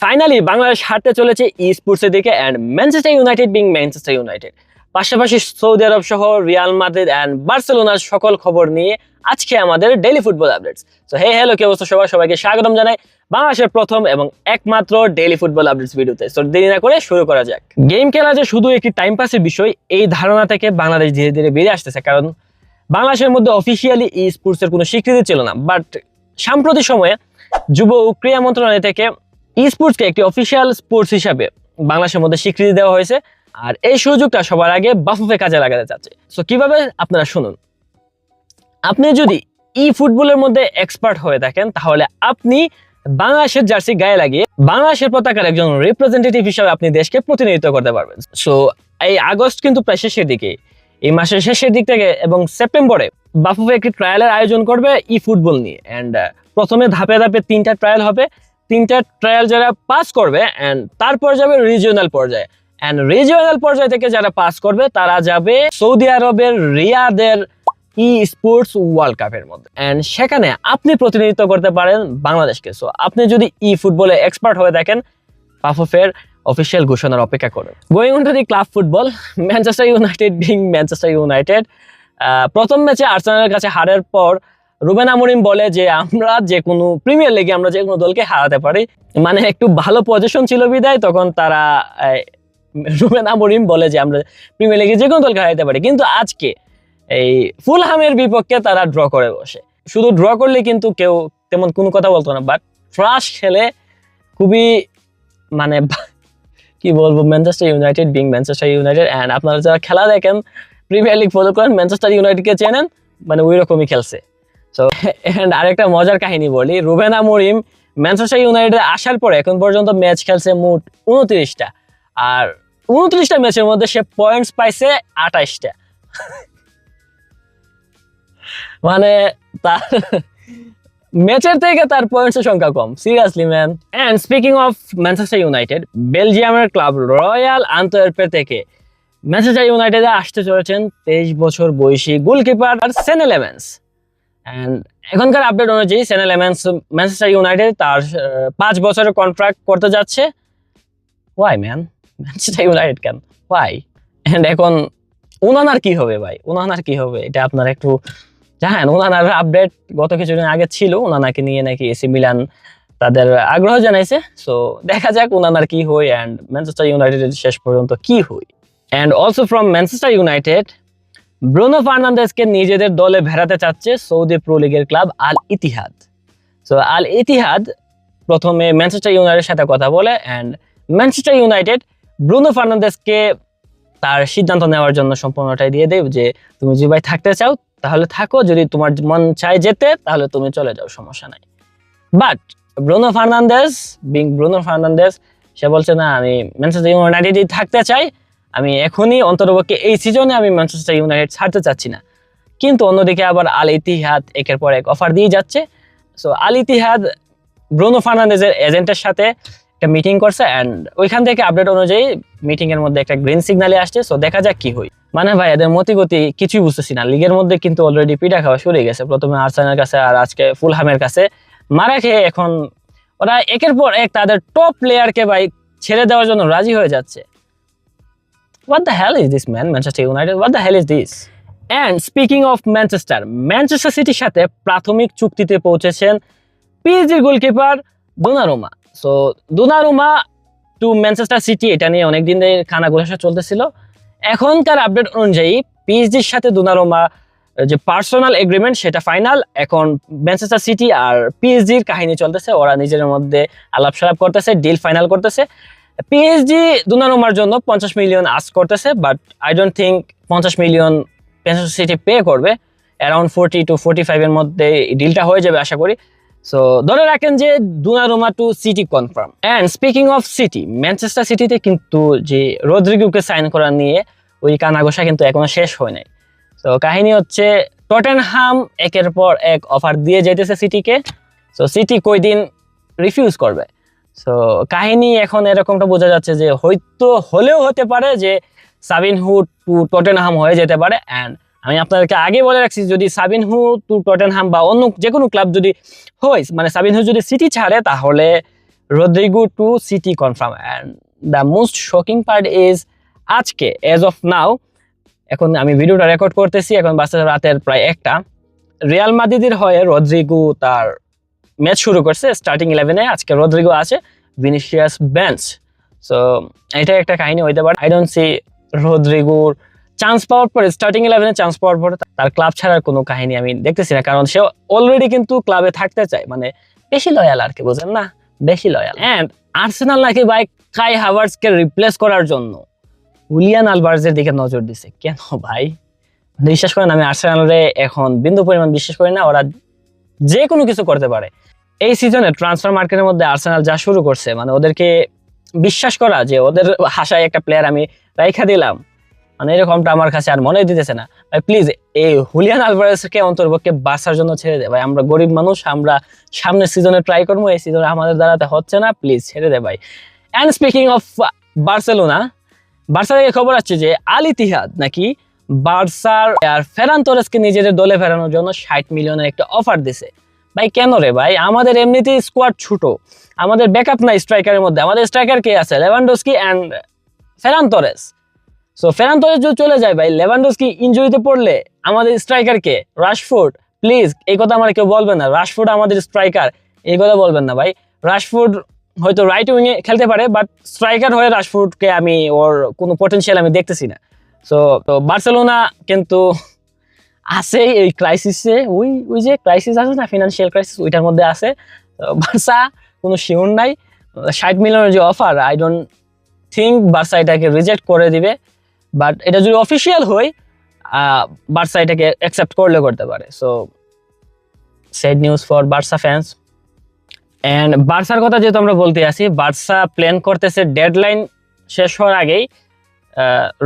Finally Bangladesh হারতে চলেছে ই স্পোর্টসের দিকে and Manchester United being Manchester United পাশাপাশি সৌদি আরব সহ রিয়াল মাদ্রিদ অ্যান্ড বার্সেলোনার সকল খবর নিয়ে আজকে আমাদের ডেইলি ফুটবল আপডেটস তো হে হ্যালো কি অবস্থা সবাই সবাইকে স্বাগতম জানাই বাংলাদেশের প্রথম এবং একমাত্র ডেইলি ফুটবল আপডেটস ভিডিওতে তো দেরি না করে শুরু করা যাক। গেম খেলা যে শুধু একটি টাইম পাসের বিষয়, এই ধারণা থেকে বাংলাদেশ ধীরে ধীরে বেরিয়ে আসতেছে। কারণ বাংলাদেশের মধ্যে অফিসিয়ালি ই স্পোর্টসের কোনো স্বীকৃতি ছিল না। বাট সাম্প্রতিক সময়ে যুব ও ক্রীড়া মন্ত্রণালয় থেকে স্পোর্টসকে একটি অফিসিয়াল স্পোর্টস হিসাবে বাংলাদেশের মধ্যে স্বীকৃতি দেওয়া হয়েছে। আর এই সুযোগটা সবার আগে বাফুফে কাজে লাগাতে চাচ্ছে। সো কীভাবে আপনারা শুনুন? আপনি যদি ই ফুটবলের মধ্যে এক্সপার্ট হয়ে থাকেন, তাহলে আপনি বাংলাদেশের জার্সি গায়ে লাগিয়ে বাংলাদেশের পতাকার একজন রিপ্রেজেন্টেটিভ হিসাবে আপনি দেশকে প্রতিনিধিত্ব করতে পারবেন। সো এই আগস্ট কিন্তু প্রায় শেষের দিকে। এই মাসের শেষের দিক থেকে এবং সেপ্টেম্বরে বাফুফে একটি ট্রায়ালের আয়োজন করবে ই ফুটবল নিয়ে অ্যান্ড প্রথমে ধাপে ধাপে তিনটা ট্রায়াল হবে। তিনটা ট্রায়াল যারা পাস করবে অ্যান্ড তারপর যাবে রিজিওনাল পর্যায়ে। অ্যান্ড রিজিওনাল পর্যায় থেকে যারা পাস করবে, তারা যাবে সৌদি আরবের রিয়াদের ই স্পোর্টস ওয়ার্ল্ড কাপের মধ্যে। অ্যান্ড সেখানে আপনি প্রতিনিধিত্ব করতে পারেন বাংলাদেশকে। সো আপনি যদি ই ফুটবলে এক্সপার্ট হয়ে থাকেন পাফুফের অফিসিয়াল ঘোষণার অপেক্ষা করুন। Going on to the club football Manchester United being Manchester United প্রথম ম্যাচে আর্সেনালের কাছে হারের পর রুবেন আমরিম বলে যে, আমরা যে কোনো প্রিমিয়ার লিগে আমরা যে কোনো দলকে হারাতে পারি। মানে একটু ভালো পজিশন ছিল বিদায়, তখন তারা রুবেন আমরিম বলে যে, আমরা প্রিমিয়ার লিগে যে কোনো দলকে হারাতে পারি। কিন্তু আজকে এই ফুলহামের বিপক্ষে তারা ড্র করে বসে। শুধু ড্র করলে কিন্তু কেউ তেমন কোনো কথা বলতো না, বাট ফ্রাস খেলে খুবই মানে কি বলব Manchester United being Manchester United and আপনারা যারা খেলা দেখেন প্রিমিয়ার লিগ ফলো করেন ম্যানচেস্টার ইউনাইটেডকে চেনেন মানে ওই রকমই খেলছে। সো অ্যান্ড আরেকটা মজার কাহিনী বলি। রুবেন আমরিম ম্যানচেস্টার ইউনাইটেডে আসার পরে এখন পর্যন্ত ম্যাচ খেলছে মোট উনত্রিশটা। আর উনত্রিশটা ম্যাচের মধ্যে সে পয়েন্টস পাইছে আঠাইশটা মানে তার ম্যাচের থেকে তার পয়েন্টসের সংখ্যা কম। Seriously man and speaking of Manchester United, বেলজিয়ামের ক্লাব রয়্যাল আন্তর্পে থেকে ম্যানচেস্টার ইউনাইটেডে আসতে চলেছেন তেইশ বছর বয়সী গোলকিপার সেন এলেমেন্স অ্যান্ড এখনকার আপডেট অনুযায়ী সেন এলেমেন্স ম্যানচেস্টার ইউনাইটেড তার পাঁচ বছরের কন্ট্রাক্ট করতে যাচ্ছে। ওয়াই ম্যান ম্যানচেস্টার ইউনাইটেড কেন? ওয়াই অ্যান্ড এখন উনানার কি হবে ভাই? উনানার কি হবে? এটা আপনারা একটু জানেন। উনানার আপডেট গত কিছুদিন আগে ছিল। উনানাকে নিয়ে নাকি এসি মিলান তাদের আগ্রহ জানাইছে। সো দেখা যাক উনানার কি হয় অ্যান্ড ম্যানচেস্টার ইউনাইটেডের শেষ পর্যন্ত কি হয়। And also from Manchester United Bruno ফার্নান্দেসকে নিজেদের দলে ভেড়াতে চাচ্ছে সৌদি প্রো লিগের club Al Ittihad. So Al Ittihad প্রথমে ম্যানচেস্টার ইউনাইটেডের সাথে কথা বলে অ্যান্ড ম্যানচেস্টার ইউনাইটেড ব্রুনো ফার্নান্দেসকে তার সিদ্ধান্ত নেওয়ার জন্য সম্পূর্ণটাই দিয়ে দেব যে, তুমি যদি ভাই থাকতে চাও, তাহলে থাকো। যদি তোমার মন চায় যেতে, তাহলে তুমি চলে যাও, সমস্যা নাই। But Bruno Fernandes being Bruno Fernandes সে বলছে, না, আমি ম্যানচেস্টার ইউনাইটেডই থাকতে চাই। আমি এখনই অন্তর্পক্ষে এই সিজনে আমি ম্যানচেস্টার ইউনাইটেড ছাড়তে চাচ্ছি না। কিন্তু অন্যদিকে আবার আল ইতিহাদ একের পর এক অফার দিয়ে যাচ্ছে। সো আল ইতিহাদ ব্রুনো ফার্নান্দেজের এজেন্টের সাথে একটা মিটিং করছে অ্যান্ড ওইখান থেকে আপডেট অনুযায়ী মিটিং এর মধ্যে একটা গ্রিন সিগনালে আসছে। সো দেখা যাক কি হয়। মানে ভাই, এদের মতিগতি কিছুই বুঝতেছি না। লিগের মধ্যে কিন্তু অলরেডি পিঠা খাওয়া শুরু হয়ে গেছে। প্রথমে আর্সানের কাছে আর আজকে ফুলহামের কাছে। মারা খেয়ে এখন ওরা একের পর এক তাদের টপ প্লেয়ারকে ভাই ছেড়ে দেওয়ার জন্য রাজি হয়ে যাচ্ছে। What the hell is this man Manchester United what the hell is this and speaking of Manchester Manchester সিটির সাথে প্রাথমিক চুক্তিতে পৌঁছেছেন পিএসজির goalkeeper Donnarumma so Donnarumma to Manchester City এটা নিয়ে অনেকদিন ধরে খানা গোলাসা চলতেছিল। এখনকার আপডেট অনুযায়ী পিএসজির সাথে দোনারুমা যে পার্সোনাল এগ্রিমেন্ট সেটা ফাইনাল এখন ম্যানচেস্টার সিটি আর পিএসজির কাহিনী চলতেছে। ওরা নিজের মধ্যে আলাপ সালাপ করতেছে ডিল ফাইনাল করতেছে। পিএসজি দুনারুমার জন্য পঞ্চাশ মিলিয়ন আস করতেছে বাট আই ডোন্ট থিঙ্ক পঞ্চাশ মিলিয়ন ম্যানচেস্টার সিটি পে করবে। অ্যারাউন্ড ফোর্টি টু ফোর্টি ফাইভের মধ্যে ডিলটা হয়ে যাবে, আশা করি। সো ধরে রাখেন যে Donnarumma to City confirm and speaking of City Manchester সিটিতে কিন্তু যে রদ্রিগুকে সাইন করা নিয়ে ওই কানাগোসা কিন্তু এখনও শেষ হয় নাই। তো কাহিনী হচ্ছে টটেনহাম একের পর এক অফার দিয়ে যেতেছে সিটিকে সো সিটি কই দিন রিফিউজ করবে? সো কাহিনী এখন এরকমটা বোঝা যাচ্ছে যে হয়তো হলেও হতে পারে যে সাবিন হু টু টটেনহাম হয়ে যেতে পারে। অ্যান্ড আমি আপনাদেরকে আগে বলে রাখছি, যদি সাবিন হু টু টটেনহাম বা অন্য যে কোনো ক্লাব যদি হয় মানে সাবিন হু যদি সিটি ছাড়ে, তাহলে Rodrigo to City confirm. And the most shocking part is আজকে এজ অফ নাও এখন আমি ভিডিওটা রেকর্ড করতেছি, এখন বাসে রাতের প্রায় একটা। রিয়াল মাদিদির হয়ে রদ্রিগো তার ম্যাচ শুরু করছে স্টার্টিং ইলেভেনে আজকে রদ্রিগো আছে, ভিনিসিয়াস বেঞ্চ। সো এটা একটা কাহিনী হইতে পারে। আই ডোন্ট সি রদ্রিগোর চান্স পাওয়ার পরে স্টার্টিং ইলেভেনে চান্স পাওয়ার পরে তার ক্লাব ছাড়ার কোনো কাহিনী আমি দেখতেছি না। কারণ সে অলরেডি কিন্তু ক্লাবে থাকতে চায়। মানে বেশি লয়াল আর কি, বুঝেন না? বেশি লয়াল অ্যান্ড আর্সেনাল নাকি ভাই কাই হাভার্সকে রিপ্লেস করার জন্য উলিয়ান আলবার্জের দিকে নজর দিছে। কেন ভাই? বিশ্বাস করেন, আমি আর্সেনালরে এখন বিন্দু পরিমাণ বিশ্বাস করি না। ওরা যে কোনো কিছু করতে পারে। এই সিজনে ট্রান্সফার মার্কেটের মধ্যে আর্সেনাল যা শুরু করছে মানে ওদেরকে বিশ্বাস করা যে ওদের হাসায় একটা প্লেয়ার আমি রাইখা দিলাম। মানে এরকমটা আমার কাছে আর মনে দিতেছে না। ভাই প্লিজ এই হুলিয়ান আলভারেজকে অন্তর্পক্ষে বাঁচার জন্য ছেড়ে দে। ভাই, আমরা গরিব মানুষ, আমরা সামনের সিজনে ট্রাই করব, এই সিজনে আমাদের দ্বারাতে হচ্ছে না প্লিজ ছেড়ে দে ভাই। And speaking of Barcelona Barca থেকে খবর আসছে যে আলি তিহাদ নাকি বার্সার আর ফেরান তোরেসকে নিজেদের দলে ফেরানোর জন্য ষাট মিলিয়নের একটা অফার দিছে। ভাই, কেন রে ভাই? আমাদের এমনিতেই স্কোয়াড ছোট। আমাদের ব্যাকআপ নাই স্ট্রাইকারের মধ্যে। আমাদের স্ট্রাইকার কে আছে? Lewandowski and Ferran Torres so Ferran Torres যদি চলে যায় ভাই লেভানডোস্কি ইনজুরিতে পড়লে আমাদের স্ট্রাইকার কে? রাশফোর্ড প্লিজ এই কথা আমার কেউ বলবেন না। রাশফোর্ড আমাদের স্ট্রাইকার এই কথা বলবেন না ভাই। রাশফোর্ড হয়তো রাইট উইংয়ে খেলতে পারে বাট স্ট্রাইকার হয়ে রাশফোর্ডকে আমি ওর কোনো পটেনশিয়াল আমি দেখতেছি না। সো তো বার্সেলোনা কিন্তু আছে এই ক্রাইসিসে ওই ওই যে ক্রাইসিস আছে না ফিনান্সিয়াল ক্রাইসিস ওইটার মধ্যে আছে। বার্সা কোনো শিওর নাই। ষাট মিলিয়নের যে offer I don't think Barca এটাকে রিজেক্ট করে দিবে। বাট এটা যদি অফিসিয়াল হয় বার্সা এটাকে অ্যাকসেপ্ট করলে করতে পারে। So sad news for Barca fans and বার্সার কথা যেহেতু আমরা বলতে আসি বার্সা প্ল্যান করতেছে ডেডলাইন শেষ হওয়ার আগেই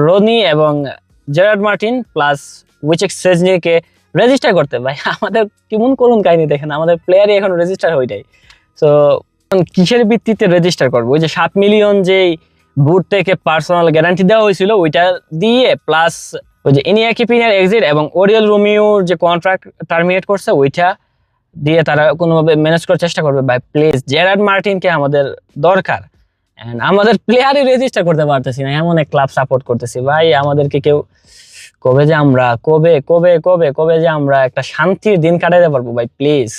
রনি এবং জেরার্ড মার্টিন প্লাস উইচেক সেজনিকে রেজিস্টার করতে ভাই? আমাদের কেমন করুন কাহিনী দেখেন, আমাদের প্লেয়ারই এখন রেজিস্টার হইটাই সো কিসের ভিত্তিতে রেজিস্টার করব? ওই যে সাত মিলিয়ন যেই বুট থেকে পার্সোনাল গ্যারান্টি দেওয়া হয়েছিল, ওইটা দিয়ে প্লাস ওই যে ইনিয়াকি পিনের এক্সিট এবং ওরিয়াল রোমিওর যে কন্ট্রাক্ট টার্মিনেট করছে, ওইটা দিয়ে তারা কোনোভাবে ম্যানেজ করার চেষ্টা করবে। ভাই প্লিজ জেরার্ড মার্টিনকে আমাদের দরকার। And আমাদের প্লেয়ারই রেজিস্টার করতে পারতেছি না, এমন এক ক্লাব সাপোর্ট করতেছি। ভাই, আমাদেরকে কেউ কবে যে আমরা, কবে কবে কবে কবে যে আমরা একটা শান্তির দিন কাটাতে পারব, ভাই প্লিজ